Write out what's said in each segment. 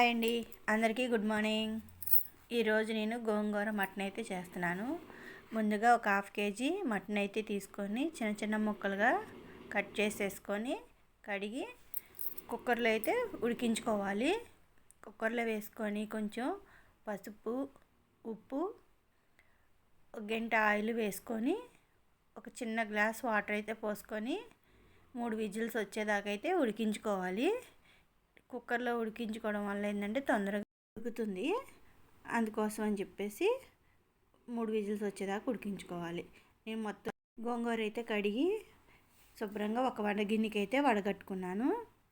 Hi అండి. అందరికీ good morning. ఈరోజు నేను గోంగూర మటన్ అయితే చేస్తున్నాను. ముందుగా ఒక హాఫ్ కేజీ మటన్ అయితే తీసుకొని చిన్న చిన్న ముక్కలుగా కట్ చేసేసుకొని కడిగి కుక్కర్లో అయితే ఉడికించుకోవాలి. కుక్కర్లో వేసుకొని కొంచెం పసుపు ఉప్పు ఒక గంట ఆయిల్ వేసుకొని ఒక చిన్న గ్లాస్ వాటర్ అయితే పోసుకొని మూడు విజిల్స్ వచ్చేదాకైతే ఉడికించుకోవాలి. కుక్కర్లో ఉడికించుకోవడం వల్ల ఏంటంటే తొందరగా ఉడుకుతుంది. అందుకోసం అని చెప్పేసి మూడు విజిల్స్ వచ్చేదాకా ఉడికించుకోవాలి. నేను మొత్తం గోంగూర అయితే కడిగి శుభ్రంగా ఒక వడ గిన్నెకి అయితే వడగట్టుకున్నాను.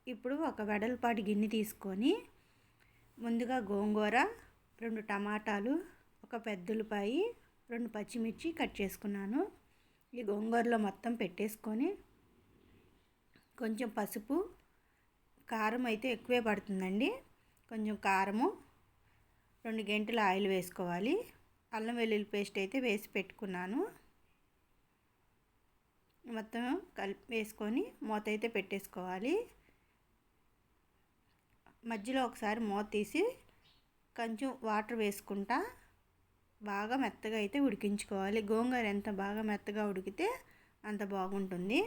ఇప్పుడు ఒక వెడల్పాటి గిన్నె తీసుకొని ముందుగా గోంగూర రెండు టమాటాలు ఒక పెద్దలపాయి రెండు పచ్చిమిర్చి కట్ చేసుకున్నాను. ఈ గోంగూరలో మొత్తం పెట్టేసుకొని కొంచెం పసుపు కారం అయితే ఎక్కువే పడుతుందండి. కొంచెం కారము రెండు గంటల ఆయిల్ వేసుకోవాలి. అల్లం వెల్లుల్లి పేస్ట్ అయితే వేసి పెట్టుకున్నాను. మొత్తం కలిపి వేసుకొని మూత అయితే పెట్టేసుకోవాలి. మధ్యలో ఒకసారి మూత తీసి కొంచెం వాటర్ వేసుకుంటా బాగా మెత్తగా అయితే ఉడికించుకోవాలి. గోంగూర ఎంత బాగా మెత్తగా ఉడికితే అంత బాగుంటుంది.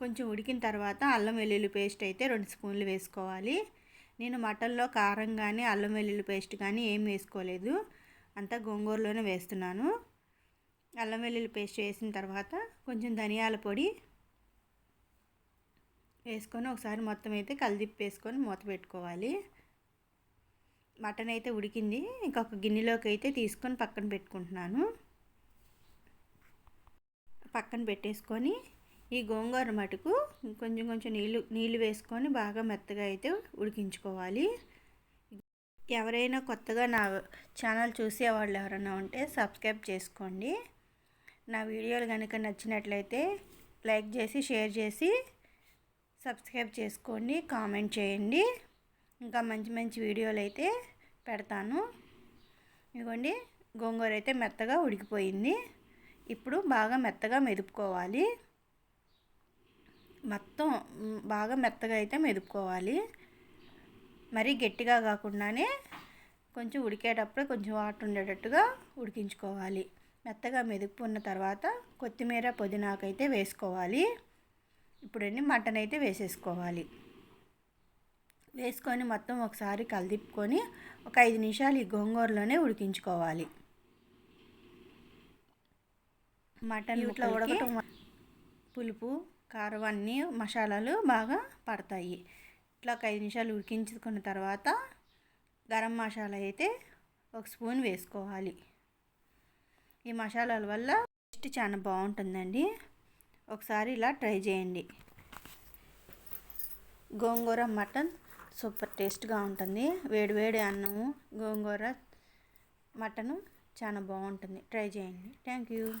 కొంచెం ఉడికిన తర్వాత అల్లం వెల్లుల్లి పేస్ట్ అయితే రెండు స్పూన్లు వేసుకోవాలి. నేను మటన్లో కారం కానీ అల్లం వెల్లుల్లి పేస్ట్ కానీ ఏం వేసుకోలేదు. అంతా గోంగూరలోనే వేస్తున్నాను. అల్లం వెల్లుల్లి పేస్ట్ వేసిన తర్వాత కొంచెం ధనియాల పొడి వేసుకొని ఒకసారి మొత్తం అయితే కలిదిప్పి వేసుకొని మూత పెట్టుకోవాలి. మటన్ అయితే ఉడికింది. ఇంకొక గిన్నెలోకి అయితే తీసుకొని పక్కన పెట్టుకుంటున్నాను. పక్కన పెట్టేసుకొని ఈ గోంగూర మటుకు కొంచెం కొంచెం నీళ్ళు నీళ్ళు వేసుకొని బాగా మెత్తగా అయితే ఉడికించుకోవాలి. ఎవరైనా కొత్తగా నా ఛానల్ చూసేవాళ్ళు ఎవరైనా ఉంటే సబ్స్క్రైబ్ చేసుకోండి. నా వీడియోలు కనుక నచ్చినట్లయితే లైక్ చేసి షేర్ చేసి సబ్స్క్రైబ్ చేసుకోండి కామెంట్ చేయండి. ఇంకా మంచి మంచి వీడియోలు అయితే పెడతాను. ఇదిగోండి గోంగూర అయితే మెత్తగా ఉడికిపోయింది. ఇప్పుడు బాగా మెత్తగా మెదుపుకోవాలి. మొత్తం బాగా మెత్తగా అయితే మెదుపుకోవాలి. మరీ గట్టిగా కాకుండానే కొంచెం ఉడికేటప్పుడు కొంచెం వాటర్ ఉండేటట్టుగా ఉడికించుకోవాలి. మెత్తగా మెదుపుకున్న తర్వాత కొత్తిమీర పుదీనాకైతే వేసుకోవాలి. ఇప్పుడండి మటన్ అయితే వేసేసుకోవాలి. వేసుకొని మొత్తం ఒకసారి కలిదిప్పుకొని ఒక ఐదు నిమిషాలు ఈ గోంగూరలోనే ఉడికించుకోవాలి. మటన్ ఇట్లా ఉడకటం పులుపు కారం అన్నీ మసాలాలు బాగా పడతాయి. ఇట్లా ఒక ఐదు నిమిషాలు ఉడికించుకున్న తర్వాత గరం మసాలా అయితే ఒక స్పూన్ వేసుకోవాలి. ఈ మసాలాల వల్ల టేస్ట్ చాలా బాగుంటుందండి. ఒకసారి ఇలా ట్రై చేయండి. గోంగూర మటన్ సూపర్ టేస్ట్గా ఉంటుంది. వేడి వేడి అన్నము గోంగూర మటను చాలా బాగుంటుంది. ట్రై చేయండి. Thank you.